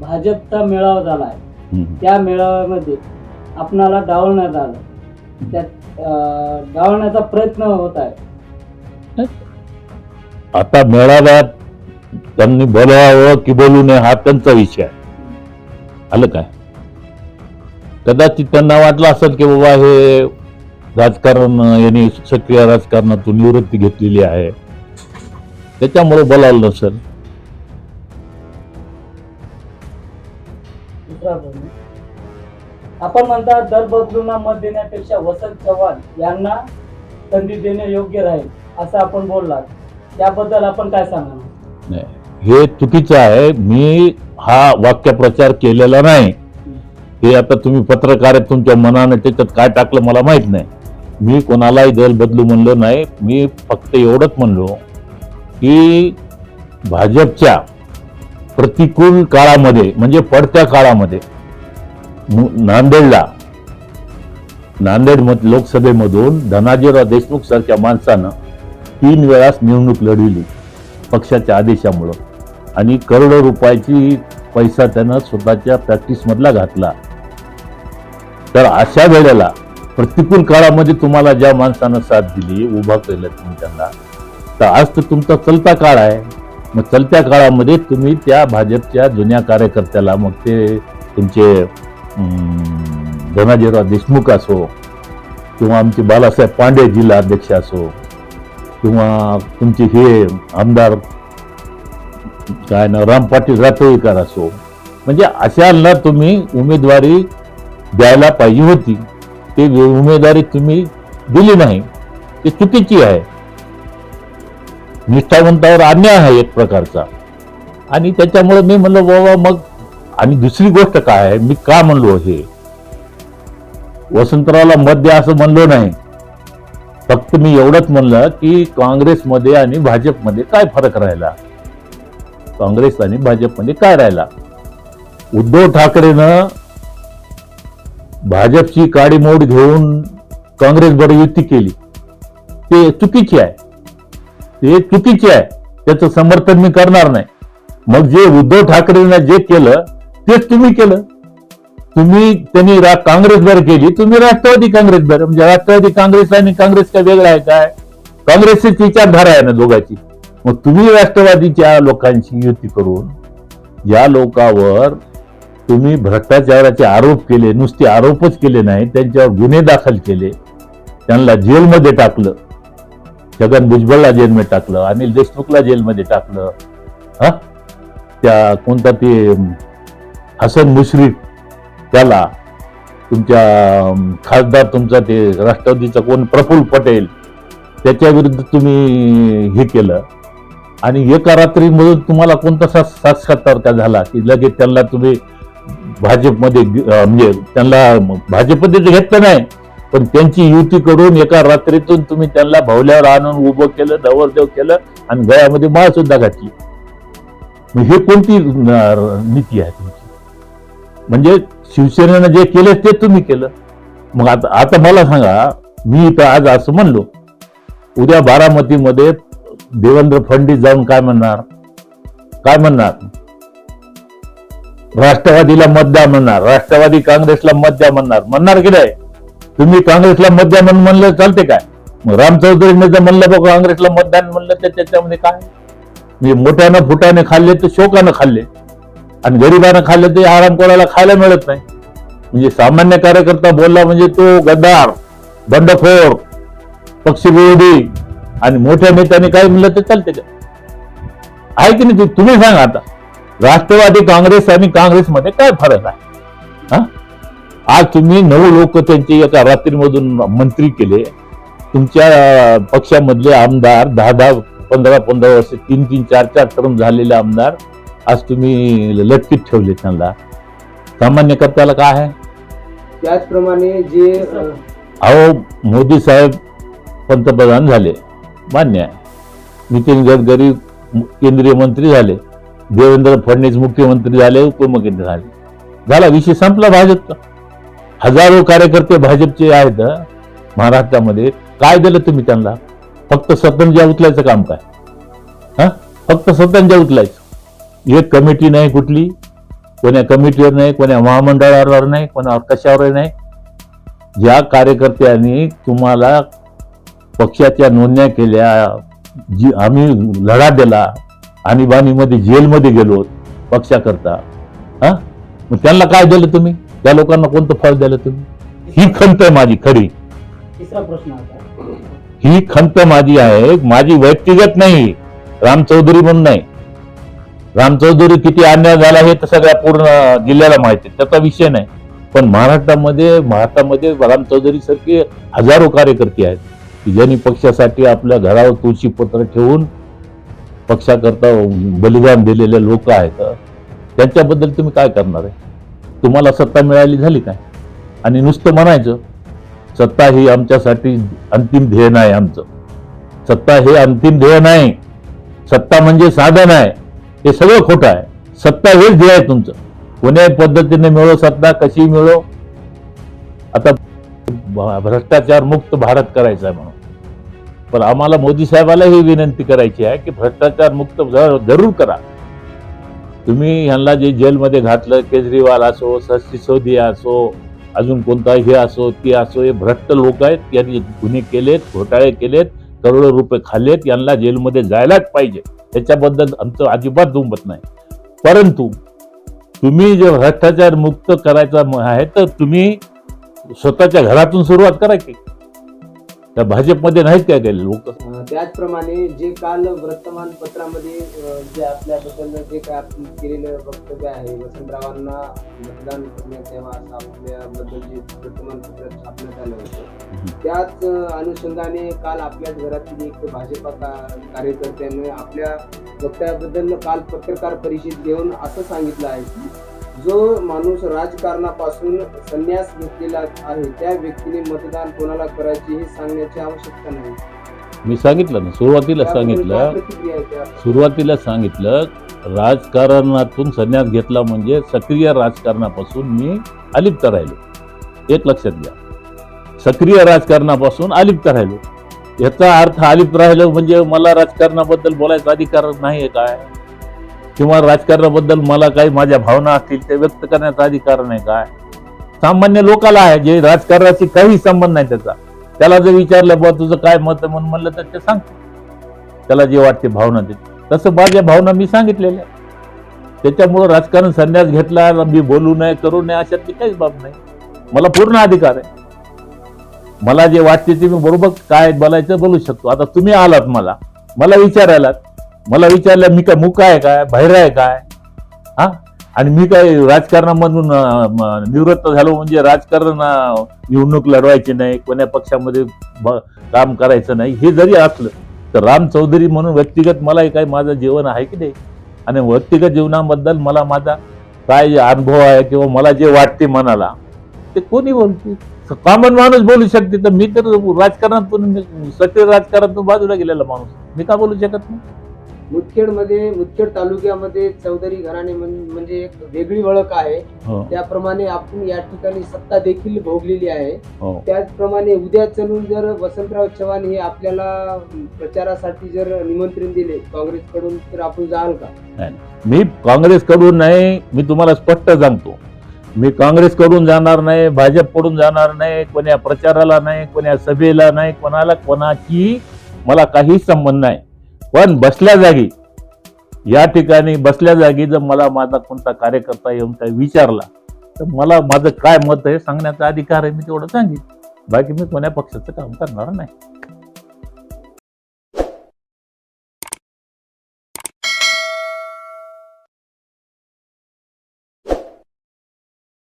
भाजपचा मेळावा झाला आहे. त्या मेळाव्यामध्ये आपणाला डावलण्यात आलं. त्यात अं, डावलण्याचा प्रयत्न होत आहे. आता मेळाव्यात त्यांनी बोलावं की बोलू नये हा त्यांचा विषय आलं काय? कदाचित त्यांना वाटलं असेल की बाबा हे राजकारण यांनी सक्रिय राजकारणातून निवृत्ती घेतलेली आहे. त्याच्यामुळे बोलावलं नसेल. दुसरा आपण म्हणता दर बदलूंना मत देण्यापेक्षा वसंत चव्हाण यांना संधी देणे योग्य राहील असं आपण बोललात. त्याबद्दल आपण काय सांगणार? नाही हे चुकीचं आहे. मी हा वाक्यप्रचार केलेला नाही. हे आता तुम्ही पत्रकार आहेत तुमच्या मनाने त्याच्यात काय टाकलं मला माहीत नाही. मी कोणालाही दल बदलू म्हणलो नाही. मी फक्त एवढंच म्हणलो की भाजपच्या प्रतिकूल काळामध्ये म्हणजे पडत्या काळामध्ये नांदेडला नांदेड मध लोकसभेमधून धनाजीराव देशमुख सारख्या माणसानं तीन वेळास निवडणूक लढविली पक्षाच्या आदेशामुळं. आणि करोडो रुपयाची पैसा त्यानं स्वतःच्या प्रॅक्टिसमधला घातला. तर अशा वेळेला प्रतिकूल काळामध्ये तुम्हाला ज्या माणसानं साथ दिली उभा केलं तुम्ही त्यांना तर आज तर तुमचा चलता काळ आहे. मग चलत्या काळामध्ये तुम्ही त्या भाजपच्या जुन्या कार्यकर्त्याला मग ते तुमचे धनाजीराव देशमुख असो किंवा आमचे बालासाहेब पांडे जिल्हा अध्यक्ष असो किंवा तुमचे हे आमदार काय ना राम पाटील रातोळीकर असो म्हणजे अशांना तुम्ही उमेदवारी द्यायला पाहिजे होती. ते उमेदवारी तुम्ही दिली नाही. ते चुकीची आहे. निष्ठावंतावर अन्याय आहे एक प्रकारचा. आणि त्याच्यामुळे मी म्हणलो बाबा मग आणि दुसरी गोष्ट काय आहे? मी का म्हणलो हे? वसंतरावला मत द्या असं म्हणलो नाही. फक्त मी एवढंच म्हणलं की काँग्रेसमध्ये आणि भाजपमध्ये काय फरक राहिला? काँग्रेस आणि भाजपमध्ये काय राहिला? उद्धव ठाकरेनं भाजपची काडीमोड घेऊन काँग्रेसबरोबर युती केली. ते चुकीची आहे. ते चुकीचे आहे. त्याचं समर्थन मी करणार नाही. मग जे उद्धव ठाकरेंना जे केलं तेच तुम्ही केलं. तुम्ही त्यांनी काँग्रेसवर काँग्रेस केली तुम्ही राष्ट्रवादी काँग्रेसवर म्हणजे राष्ट्रवादी काँग्रेस आणि काँग्रेस काय वेगळा आहे काय? काँग्रेसची विचारधारा आहे ना दोघांची. मग तुम्ही राष्ट्रवादीच्या लोकांशी युती करून या लोकांवर तुम्ही भ्रष्टाचाराचे आरोप केले नुसते आरोपच केले नाही त्यांच्यावर गुन्हे दाखल केले त्यांना जेलमध्ये टाकलं. छगन भुजबळला जेलमध्ये टाकलं अनिल देशमुखला जेलमध्ये टाकलं हा? त्या कोणता ते हसन मुश्रीफ त्याला तुमच्या खासदार तुमचा ते राष्ट्रवादीचा कोण प्रफुल्ल पटेल त्याच्या विरुद्ध तुम्ही हे केलं. आणि एका रात्रीमधून तुम्हाला कोणता सा- साक्षात्कार का झाला की लगेच त्यांना तुम्ही भाजपमध्ये म्हणजे त्यांना भाजपमध्ये घेतलं नाही पण त्यांची युती करून एका रात्रीतून तुम्ही त्यांना भावल्यावर आणून उभं केलं नवरदेव केलं आणि गळ्यामध्ये माळ सुद्धा घातली. हे कोणती नीती आहे तुमची? म्हणजे शिवसेनेनं जे केलं ते तुम्ही केलं. मग आता आता मला सांगा मी इथं आज असं म्हणलो उद्या बारामतीमध्ये देवेंद्र फडणवीस जाऊन काय म्हणणार? काय म्हणणार? राष्ट्रवादीला मत द्या म्हणणार राष्ट्रवादी काँग्रेसला मत द्या म्हणणार. म्हणणार की नाही? तुम्ही काँग्रेसला मतदान म्हणून म्हणलं चालते काय? मग राम चौधरीने जर म्हणलं बघ काँग्रेसला मतदान म्हणलं तर त्याच्यामध्ये काय? म्हणजे मोठ्यानं फुटाने खाल्ले तर शोकानं खाल्ले. आणि गरिबानं खाल्ले ते आराम कोणाला खायला मिळत नाही. म्हणजे सामान्य कार्यकर्ता बोलला म्हणजे तो गद्दार बंडखोर पक्षविरोधी आणि मोठ्या नेत्याने काय म्हणलं ते चालते का? आहे की नाही? तुम्ही सांगा आता. राष्ट्रवादी काँग्रेस आणि काँग्रेसमध्ये काय फरक आहे? आज तुम्ही नऊ लोक त्यांचे एका रात्रीमधून मंत्री केले. तुमच्या पक्षामधले आमदार दहा दहा पंधरा पंधरा वर्ष तीन तीन चार चार टर्म झालेले आमदार आज तुम्ही लटकीत ठेवले त्यांना. सामान्य कर्त्याला काय आहे? त्याचप्रमाणे जे अहो मोदी साहेब पंतप्रधान झाले. मान्य आहे. नितीन गडकरी केंद्रीय मंत्री झाले. देवेंद्र फडणवीस मुख्यमंत्री झाले उपमुख्यमंत्री झाले. झाला विषय संपला भाजपचा. हजारो कार्यकर्ते भाजपचे आहेत महाराष्ट्रामध्ये. काय दिलं तुम्ही त्यांना? फक्त स्वतंत्र उचलायचं काम काय? हां? फक्त स्वतंत्र उचलायचं. एक कमिटी नाही कुठली. कोण्या कमिटीवर नाही कोण्या महामंडळावर नाही कोणावर कशावर नाही. ज्या कार्यकर्त्यांनी तुम्हाला पक्षाच्या नोंदण्या केल्या जी आम्ही लढा दिला आणीबाणीमध्ये जेलमध्ये गेलो पक्षाकरता हा? मग त्यांना काय दिलं तुम्ही? त्या लोकांना कोणतं फळ दिलं तुम्ही? ही खंत आहे माझी खरी. तिसरा प्रश्न आता. ही खंत माझी आहे माझी व्यक्तिगत नाही राम चौधरी म्हणून नाही. राम चौधरी किती अन्याय झाला हे तर सगळ्या पूर्ण जिल्ह्याला माहिती त्याचा विषय नाही. पण महाराष्ट्रामध्ये भारतामध्ये राम चौधरी सारखे हजारो कार्यकर्ते आहेत की ज्यांनी पक्षासाठी आपल्या घरावर तुळशी पत्र ठेवून पक्षाकरता बलिदान दिलेले लोक आहेत. त्यांच्याबद्दल तुम्ही काय करणार आहे? तुम्हाला सत्ता मिळाली झाली काय? आणि नुसतं म्हणायचं सत्ता ही आमच्यासाठी अंतिम ध्येय नाही आमचं. सत्ता हे अंतिम ध्येय नाही. सत्ता म्हणजे साधन आहे. हे सगळं खोटं आहे. सत्ता हेच ध्येय आहे तुमचं. कोण्याही पद्धतीने मिळो सत्ता कशी मिळो. आता भ्रष्टाचार मुक्त भारत करायचा आहे म्हणून. पण आम्हाला मोदी साहेबाला ही विनंती करायची आहे की भ्रष्टाचार मुक्त जरूर करा. तुम्ही ह्यांना जे जेलमध्ये घातलं केजरीवाल असो सिसोदिया असो अजून कोणता हे असो ते असो हे भ्रष्ट लोक आहेत यांनी गुन्हे केलेत घोटाळे केलेत करोडो रुपये खाल्लेत यांना जेलमध्ये जायलाच पाहिजे. त्याच्याबद्दल आमचं अजिबात दुमत नाही. परंतु तुम्ही जे भ्रष्टाचार मुक्त करायचा आहे तर तुम्ही स्वतःच्या घरातून सुरुवात करा की. त्या भाजपमध्ये नाहीत काय केले लोक. त्याचप्रमाणे जे काल वर्तमानपत्रामध्ये जे आपल्याबद्दल जे काय केलेलं वक्तव्य आहे वसंतरावांना मतदान करण्यात यावं असं आपल्याबद्दल जे वर्तमानपत्रात छापण्यात आलं होतं त्याच अनुषंगाने काल आपल्याच घरातील एक भाजपा का- कार्यकर्त्याने आपल्या वक्तव्याबद्दल काल पत्रकार परिषद घेऊन असं सांगितलं आहे की जो माणूस राजकारणापासून संन्यास घेतलेला आहे त्या व्यक्तीने मतदान कोणाला करायचे हे सांगण्याची आवश्यकता नाही. मी सांगितलं ना सुरुवातीला सांगितलं? सुरुवातीला सांगितलं राजकारणातून संन्यास घेतला म्हणजे सक्रिय राजकारणापासून मी अलिप्त राहिलो. एक लक्षात घ्या. सक्रिय राजकारणापासून अलिप्त राहिलो. याचा अर्थ अलिप्त राहिलो म्हणजे मला राजकारणाबद्दल बोलायचा अधिकार नाही आहे काय? किंवा राजकारणाबद्दल मला काही माझ्या भावना असतील ते व्यक्त करण्याचा अधिकार नाही काय? सामान्य लोकाला आहे जे राजकारणाशी काही संबंध नाही त्याचा. त्याला जर विचारलं बा तुझं काय मत म्हणून म्हणलं तर ते सांग त्याला जे वाटते भावना देते तसं माझ्या भावना मी सांगितलेल्या त्याच्यामुळं राजकारण संन्यास घेतला मी बोलू नये करू नये अशातली काहीच बाब नाही. मला पूर्ण अधिकार आहे. मला जे वाटते ते मी बरोबर काय बोलायचं बोलू शकतो. आता तुम्ही आलात मला. मला विचारायलात. मला विचारलं मी काय मुका आहे काय? बाहेर आहे काय? हा? आणि मी काय राजकारणामधून निवृत्त झालो म्हणजे राजकारण निवडणूक लढवायची नाही कोण्या पक्षामध्ये काम करायचं नाही हे जरी असलं तर राम चौधरी म्हणून व्यक्तिगत मलाही काही माझं जीवन आहे की नाही? आणि व्यक्तिगत जीवनाबद्दल मला माझा काय अनुभव आहे किंवा मला जे वाटते मनाला ते कोणी बोलते कॉमन माणूस बोलू शकते तर मी तर राजकारणातून सक्रिय राजकारणातून बाजूला गेलेला माणूस. मी का बोलू शकत नाही? मुदखेडमध्ये मुदखेड तालुक्यामध्ये चौधरी घराणे म्हण- म्हणजे एक वेगळी ओळख आहे. हो. त्याप्रमाणे आपण या ठिकाणी सत्ता देखील भोगलेली आहे. हो. त्याचप्रमाणे उद्या चलून जर वसंतराव चव्हाण हे आपल्याला प्रचारासाठी जर निमंत्रण दिले काँग्रेसकडून तर आपण जाल का? मी काँग्रेसकडून नाही मी तुम्हाला स्पष्ट सांगतो. मी काँग्रेसकडून जाणार नाही भाजपकडून जाणार नाही कोण्या प्रचाराला नाही कोण्या सभेला नाही कोणाला कोणाची मला काही संबंध नाही. पण बसल्या जागी या ठिकाणी बसल्या जागी जर मला माझा कोणता कार्यकर्ता येऊन काही विचारला तर मला माझं काय मत आहे सांगण्याचा अधिकार आहे मी तेवढं सांगेन. बाकी मी कोण्या पक्षाचं काम करणार नाही.